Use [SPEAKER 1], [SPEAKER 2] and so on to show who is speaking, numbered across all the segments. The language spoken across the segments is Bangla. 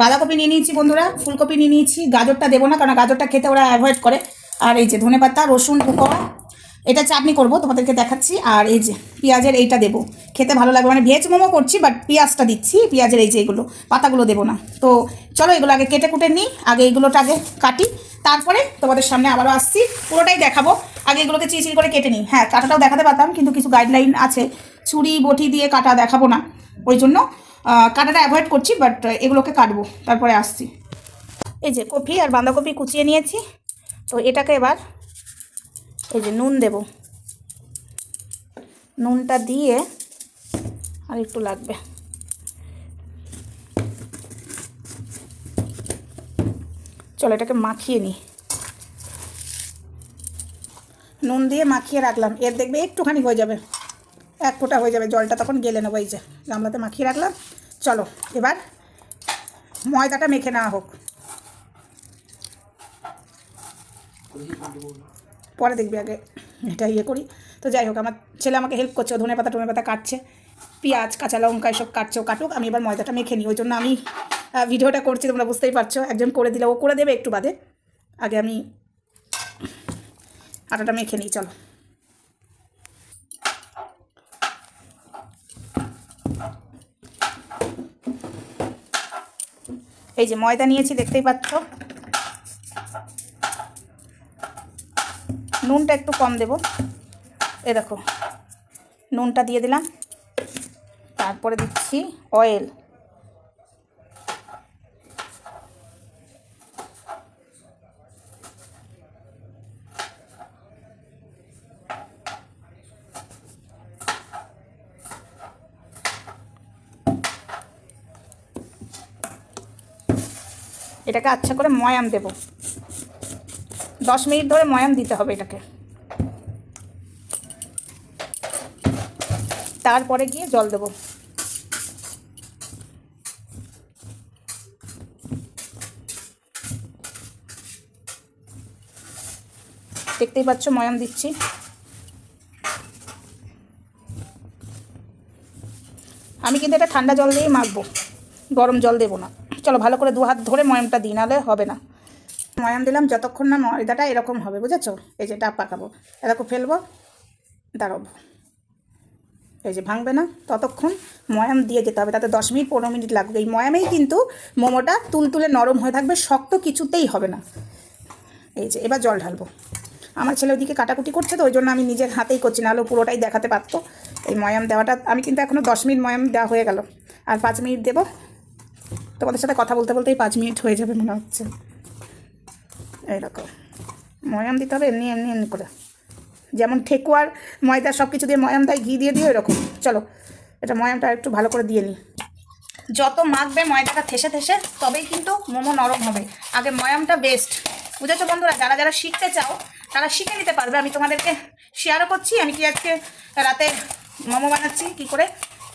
[SPEAKER 1] বাঁধাকপি নিয়ে নিয়েছি বন্ধুরা, ফুলকপি নিয়ে নিয়েছি, গাজরটা দেবো না, কারণ গাজরটা খেতে ওরা অ্যাভয়েড করে। আর এই যে ধনেপাতা রসুন টুকরা এটা চাটনি করব, তোমাদেরকে দেখাচ্ছি। আর এই যে পেঁয়াজের এইটা দেবো। খেতে ভালো লাগবে মানে ভেজ মোমো করছি বাট পেঁয়াজটা দিচ্ছি, পেঁয়াজের এই যে এগুলো, পাতাগুলো দেবো না। তো চলো এগুলো আগে কেটে কুটে নিই, আগে এগুলোটা আগে কাটি, তারপরে তোমাদের সামনে আবারও আসছি, পুরোটাই দেখাবো। আগে এগুলোকে চিড়ি করে কেটে নিই। হ্যাঁ কাটাটাও দেখাতে পারতাম, কিন্তু কিছু গাইডলাইন আছে। ছুরি, বটি দিয়ে কাটা দেখাবো না, ওই জন্য। কাটাটা অ্যাভয়েড করছি বাট এগুলোকে কাটবো, তারপরে আসছি। এই যে কপি আর বাঁধাকপি কুচিয়ে নিয়েছি, তো এটাকে এবার এই যে নুন দেব। নুনটা দিয়ে আর একটু লাগবে। চলো এটাকে মাখিয়ে নিই। নুন দিয়ে মাখিয়ে রাখলাম, এর দেখবে একটুখানি হয়ে যাবে। এক ফোঁটা হয়ে যাবে, জলটা তখন গেলে নেব এই যে। গামলাতে মাখিয়ে রাখলাম। চলো, এবার ময়দাটা মেখে নেওয়া হোক। পরে দেখবি আগে, এটা ইয়ে করি। তো যাই হোক, আমার ছেলে আমাকে হেল্প করছে ধনে পাতা, টনে পাতা কাটছে। পেঁয়াজ, কাঁচা লঙ্কা, এসব কাটছে, ও কাটুক, আমি এবার ময়দাটা মেখে নিই। ওই জন্য আমি ভিডিওটা করছি, তোমরা বুঝতেই পারছ। একজন করে দিলে, ও করে দেবে একটু বাদে। আগে আমি আটাটা মেখে নিই, চলো। এই যে ময়দা নিয়েছি, দেখতেই পাচ্ছ? নুনটা একটু কম দেব। এ দেখো, নুনটা দিয়ে দিলাম। তারপরে দিচ্ছি অয়েল এটাকে আচ্ছা করে ময়াম দেব। দশ মিনিট ধরে ময়াম দিতে হবে এটাকে। তারপরে গিয়ে জল দেবো। দেখতেই পাচ্ছ ময়াম দিচ্ছি। আমি কিন্তু এটা ঠান্ডা জল দিয়েই মাখবো। গরম জল দেবো না। চলো ভালো করে দু হাত ধরে ময়ামটা দিই, নাহলে হবে না। ময়াম দিলাম, যতক্ষণ না ময়দাটা এরকম হবে, বুঝেছ? এই যে ডাব পাকাবো। এরকম ফেলব, দাঁড়াবো। এই যে ভাঙবে না, ততক্ষণ ময়াম দিয়ে যেতে হবে, তাতে দশ মিনিট, পনেরো মিনিট লাগবে এই ময়ামেই কিন্তু মোমোটা তুলতুলে নরম হয়ে থাকবে, শক্ত কিছুতেই হবে না। এই যে, এবার জল ঢালবো। আমার ছেলে ওইদিকে কাটাকুটি করছে তো, ওই জন্য আমি নিজের হাতেই করছি, নাহলে পুরোটাই দেখাতে পারতো। এই ময়াম দেওয়াটা, আমি কিন্তু এখনও দশ মিনিট ময়াম দেওয়া হয়ে গেল। আর পাঁচ মিনিট দেবো তোমাদের সাথে কথা বলতে বলতেই পাঁচ মিনিট হয়ে যাবে মনে হচ্ছে। এইরকম ময়াম দিতে হবে, এমনি এমনি এমনি করে। যেমন ঠেকুয়ার ময়দা সব কিছু দিয়ে ময়াম দেয় ঘি দিয়ে দিও, এরকম। চলো, এটা ময়ামটা একটু ভালো করে দিয়ে নিই যত মাখবে ময়দাটা থেসে থেসে, তবেই কিন্তু মোমো নরম হবে। আগে ময়ামটা বেস্ট বুঝেছ বন্ধুরা, যারা যারা শিখতে চাও, তারা শিখে নিতে পারবে। আমি তোমাদেরকে শেয়ারও করছি, আমি কি আজকে রাতে মোমো বানাচ্ছি, কি করে,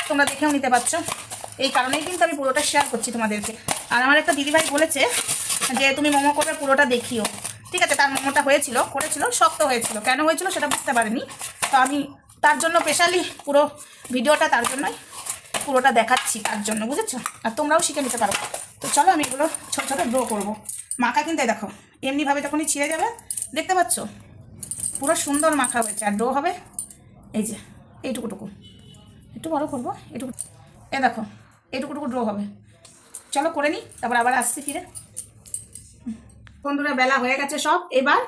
[SPEAKER 1] তোমরা দেখেও নিতে পারছ। এই কারণেই কিন্তু আমি পুরোটা শেয়ার করছি তোমাদেরকে। আর আমার একটা দিদিভাই বলেছে যে, তুমি মোমো করবে পুরোটা দেখিও। ঠিক আছে, তার মোমোটা হয়েছিল, করেছিল, শক্ত হয়েছিল। কেন হয়েছিল সেটা বুঝতে পারিনি। তো আমি তার জন্য স্পেশালি পুরো ভিডিওটা তার জন্যই পুরোটা দেখাচ্ছি তার জন্য, বুঝেছ? আর তোমরাও শিখে নিতে পারো। তো চলো আমি এগুলো ছোটো ছোটো ড্রো করব। মাখা কিন্তু দেখো, এমনিভাবে যখনই ছিঁড়ে যাবে, দেখতে পাচ্ছ? পুরো সুন্দর মাখা হয়েছে। আর ড্রো হবে, এই যে, এইটুকুটুকু। একটু বড় করব এটুকু এ দেখো এইটুকুটুকু ড্রো হবে। চলো করে নিই তারপর আবার আসছি ফিরে। বন্ধুরা, বেলা হয়ে গেছে সব। এবার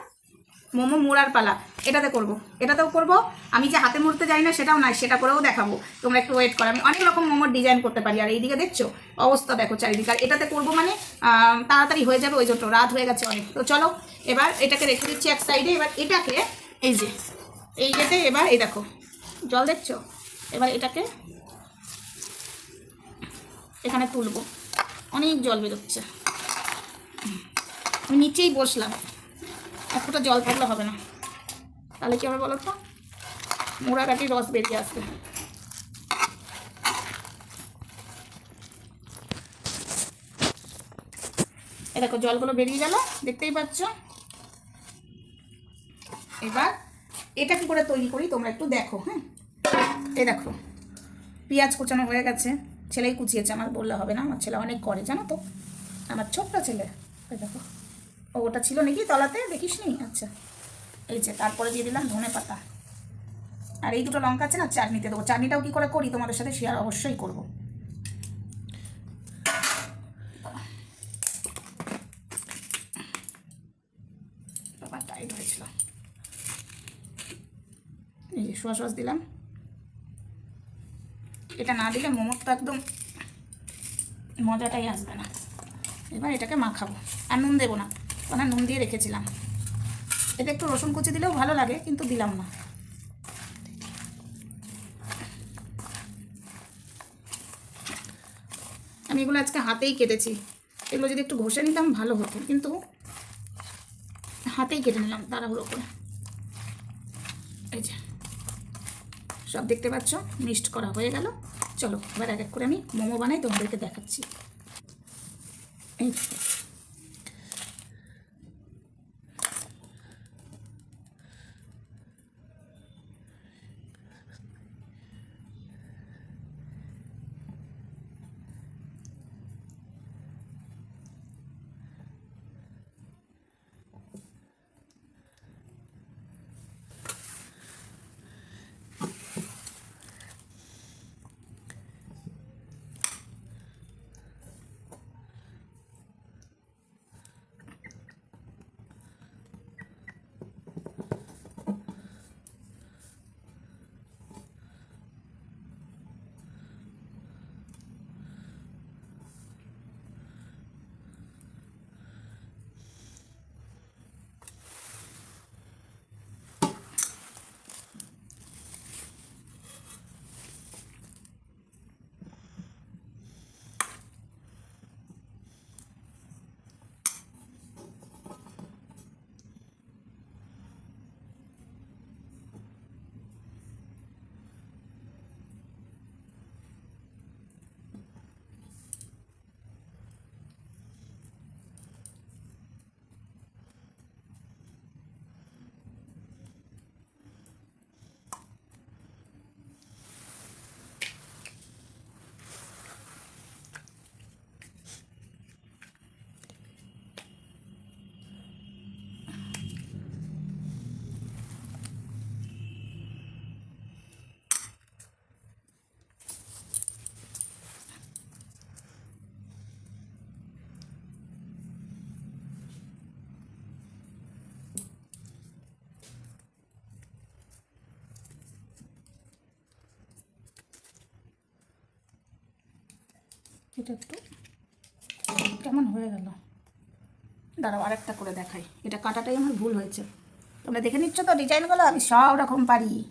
[SPEAKER 1] মোমো মোড়ার পালা। এটাতে করব। এটাতেও করব। আমি যে হাতে মুড়তে যাই না, সেটাও নাই সেটা করেও দেখাবো। তোমরা একটু ওয়েট করো। আমি অনেক রকম মোমোর ডিজাইন করতে পারি। আর এইদিকে দেখছ? অবস্থা দেখো চারিদিকে। আর এটাতে করব মানে তাড়াতাড়ি হয়ে যাবে, ওই জন্য রাত হয়ে গেছে অনেক। তো চলো, এবার এটাকে রেখে দিচ্ছি এক সাইডে এবার এটাকে, এই যে, এই যেতে এবার এই দেখো। জল দেখছ? এবার এটাকে এখানে তুলবো। অনেক জল বেরোচ্ছে। আমি নিচেই বসলাম। এক ফোঁটা জল থাকলে হবে না। তাহলে কি হবে বলো তো মোড়াকাটি রস বেরিয়ে আসবে। এ দেখো, জলগুলো বেরিয়ে গেল। দেখতেই পাচ্ছ? এবার এটা কি করে তৈরি করি? তোমরা একটু দেখো হ্যাঁ? এই দেখো, পেঁয়াজ কুচানো হয়ে গেছে। ছেলেই কুচিয়েছে আমার বললে হবে না, আমার ছেলে অনেক করে, জানো তো? আমার ছোট্ট ছেলে। দেখো। ও ওটা ছিল নাকি তলাতে? দেখিস নি আচ্ছা। এই যে, তারপরে দিয়ে দিলাম ধনে পাতা। আর এই দুটো লঙ্কা আছে না, চাটনিতে দেবো। চাটনিটাও কী করে করি? তোমাদের সাথে শেয়ার অবশ্যই করব। টাইট হয়েছিল এই যে সোয়া দিলাম। এটা না দিলে মোমোর তো একদম মজাটাই আসবে না। এবার এটাকে মাখাবো। আর নুন দেবো না কারণ নুন দিয়ে রেখেছিলাম। এতে একটু রসুন কুচি দিলেও ভালো লাগে, কিন্তু দিলাম না। আমি এগুলো আজকে হাতেই কেটেছি। এগুলো যদি একটু ঘষে নিতাম ভালো হতো, কিন্তু হাতেই কেটে নিলাম তাড়াহুড়ো করে। এই যে, সব দেখতে পাচ্ছ, মিক্সড করা হয়ে গেল। চলো এবার এক এক করে আমি মোমো বানাই তোমাদেরকে দেখাচ্ছি। এই এটা একটু কেমন হয়ে গেল? দাঁড়াও, আরেকটা করে দেখাই। এটা কাটাটাই আমার ভুল হয়েছে। তোমরা দেখে নিচ্ছ তো, ডিজাইনগুলো? আমি সব রকম পারি।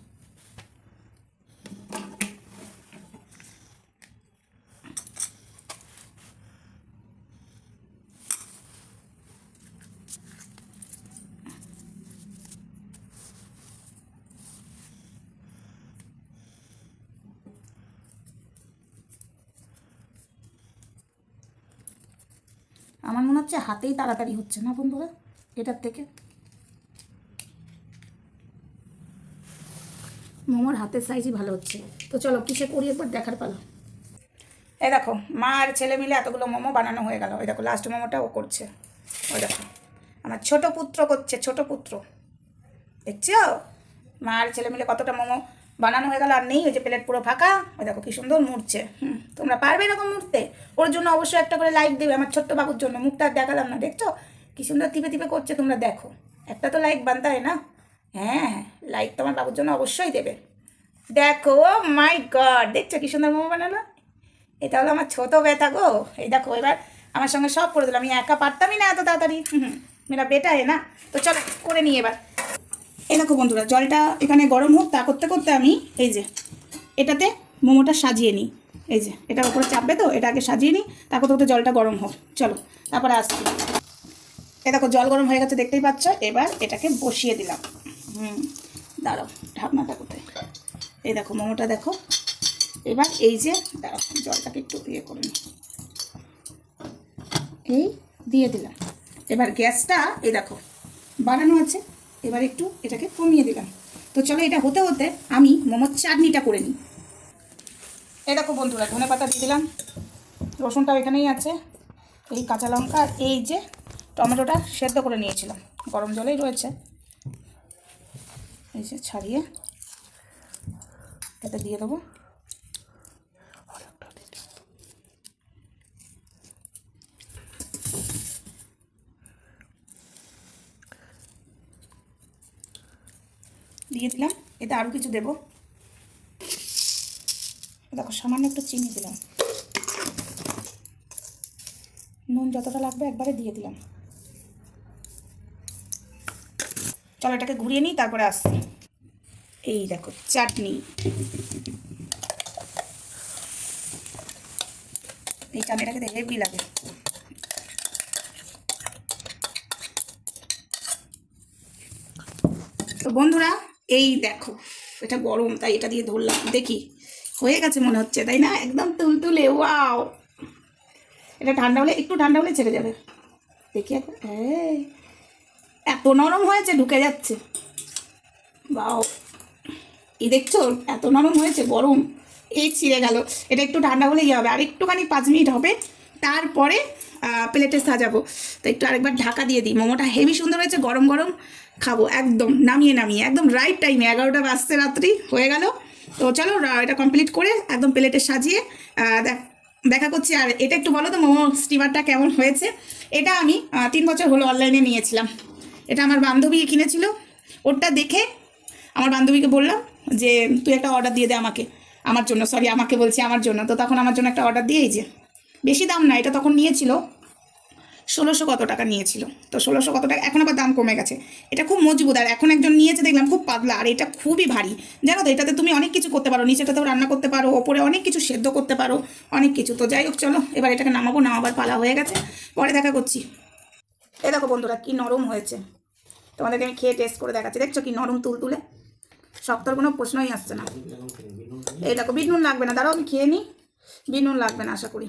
[SPEAKER 1] আমার মনে হচ্ছে হাতেই তাড়াতাড়ি হচ্ছে না বন্ধুরা? এটার থেকে। মোমোর হাতের সাইজই ভালো হচ্ছে। তো চলো, কিসে করি একবার দেখার পালা। এই দেখো, মা আর ছেলে মিলে এতগুলো মোমো বানানো হয়ে গেল। ওই দেখো লাস্ট মোমোটা ও করছে। ওই দেখো, আমার ছোট পুত্র করছে, ছোট পুত্র। দেখছ? মা আর ছেলে মিলে কতটা মোমো বানানো হয়ে গেল আর নেই, ওই যে প্লেট পুরো ফাঁকা, ওই দেখো কি সুন্দর মুড়ছে। হুম, তোমরা পারবে এরকম মুড়তে? ওর জন্য অবশ্যই একটা করে লাইক দেবে, আমার ছোট্ট বাবুর জন্য। মুখটা আর দেখালাম না, দেখছ? কি সুন্দর টিপে টিপে করছে, তোমরা দেখো। একটা তো লাইক বানতে হয় না? হ্যাঁ লাইক তোমার বাবুর জন্য অবশ্যই দেবে। দেখো মাই গড দেখছ কি সুন্দর মোমো বানালো? এটা হলো আমার ছোটো ব্যথা গো। এই দেখো, এবার আমার সঙ্গে সব করে দিলাম আমি একা পারতামই না এত তাড়াতাড়ি। হুম মেরা বেটা হে না? তো চলো, করে নিই এবার। এই দেখো বন্ধুরা, জলটা এখানে গরম হোক, তা করতে করতে আমি এই যে এটাতে মোমোটা সাজিয়ে নিই। এই যে এটা উপরে চাপবে তো, এটা আগে সাজিয়ে নিই, তা করতে করতে জলটা গরম হোক। চলো, তারপরে আসছি। এ দেখো, জল গরম হয়ে গেছে, দেখতেই পাচ্ছ? এবার এটাকে বসিয়ে দিলাম। হুম, দাঁড়াও, ঢাকনাটা কোথায়? এই দেখো, মোমোটা দেখো। এবার এই যে, দাঁড়াও, জলটাকে একটু ইয়ে করে নিই। এই দিয়ে দিলাম। এবার গ্যাসটা, এই দেখো বাড়ানো আছে। এবার একটু এটাকে কমিয়ে দিলাম। তো চলো এটা হতে হতে আমি মোমোর চাটনিটা করে নিই। এই দেখো বন্ধুরা, ধনে পাতা দিয়ে দিলাম। রসুনটাও এখানেই আছে। এই কাঁচা লঙ্কা আর এই যে টমেটোটা সেদ্ধ করে নিয়েছিলাম। গরম জলেই রয়েছে। এই যে ছাড়িয়ে এটা দিয়ে দেবো। দিয়ে দিলাম। এতে আরও কিছু দেবো। দেখো, সামান্য একটু চিনি দিলাম। নুন যতটা লাগবে একবারে দিয়ে দিলাম। চলো এটাকে ঘুরিয়ে নিই, তারপরে আসছি। এই দেখো, চাটনি। এই চাটনিটাকে খেতে হেভি লাগে। তো বন্ধুরা এই দেখো এটা গরম তাই এটা দিয়ে ধরলাম। দেখি হয়ে গেছে মনে হচ্ছে তাই না? একদম তুলতুলে ওয়াও! এটা ঠান্ডা হলে একটু ঠান্ডা হলে ছেড়ে যাবে। দেখি এই, এত নরম হয়েছে ঢুকে যাচ্ছে। বাও এই দেখছ এত নরম হয়েছে গরম। এই ছিঁড়ে গেল। এটা একটু ঠান্ডা হলেই হবে। আর একটুখানি পাঁচ মিনিট হবে তারপরে প্লেটে সাজাবো। তো একটু আরেকবার ঢাকা দিয়ে দিই। মোমোটা হেভি সুন্দর হয়েছে গরম গরম। খাব, একদম নামিয়ে নামিয়ে, একদম রাইট টাইমে এগারোটা বাজতে রাত্রি হয়ে গেল। তো চলো এটা কমপ্লিট করে একদম প্লেটে সাজিয়ে দেখ, দেখা করছি। আর এটা একটু বলো তো, মোমো স্টিমারটা কেমন হয়েছে? এটা আমি তিন বছর হলো অনলাইনে নিয়েছিলাম। এটা আমার বান্ধবী কিনেছিল। ওরটা দেখে আমার বান্ধবীকে বললাম যে, তুই একটা অর্ডার দিয়ে দে আমাকে, আমার জন্য সরি আমাকে বলছি আমার জন্য। তো তখন আমার জন্য একটা অর্ডার দিয়েই যে, বেশি দাম না, এটা তখন নিয়েছিল। ষোলোশো কত টাকা নিয়েছিল? তো ষোলোশো কত টাকা? এখন আবার দাম কমে গেছে। এটা খুব মজবুত। আর এখন একজন নিয়েছে, দেখলাম খুব পাতলা। আর এটা খুবই ভারী। জানো তো, এটাতে তুমি অনেক কিছু করতে পারো। নিচেটাতেও রান্না করতে পারো, ওপরে অনেক কিছু সেদ্ধ করতে পারো, অনেক কিছু। তো যাই হোক, চলো, এবার এটাকে নামাবো। নামাবার পালা হয়ে গেছে। পরে দেখা করছি। এই দেখো বন্ধুরা, কি নরম হয়েছে। তোমাদেরকে আমি খেয়ে টেস্ট করে দেখাচ্ছি। দেখছ কি নরম তুল তুলে শক্তর কোনো প্রশ্নই আসছে না। এই দেখো, বিট নুন লাগবে না। দাঁড়াও, আমি খেয়ে নিই। বিট লাগবে না, আশা করি।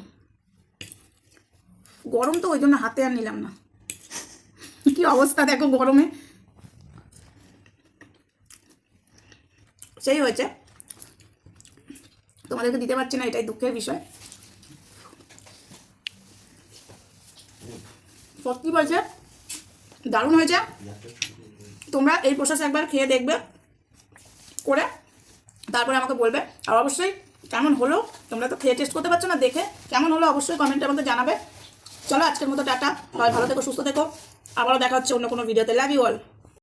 [SPEAKER 1] গরম তো ওই জন্য হাতে আর নিলাম না। কি অবস্থা দেখো গরমে। সেই হয়েছে। তোমাদেরকে দিতে পারছি না, এটাই দুঃখের বিষয়। সত্যি বলছে? দারুণ হয়েছে। তোমরা এই প্রসেস একবার খেয়ে দেখবে, করে তারপরে আমাকে বলবে। আর অবশ্যই কেমন হলো? তোমরা তো খেয়ে টেস্ট করতে পারছ না, দেখে কেমন হলো অবশ্যই কমেন্টে আমাকে জানাবে। চলো আজকের মতো টাটা। সবাই ভালো থেকো, সুস্থ থেকো। আবারও দেখা হচ্ছে অন্য কোনো ভিডিওতে। Love you all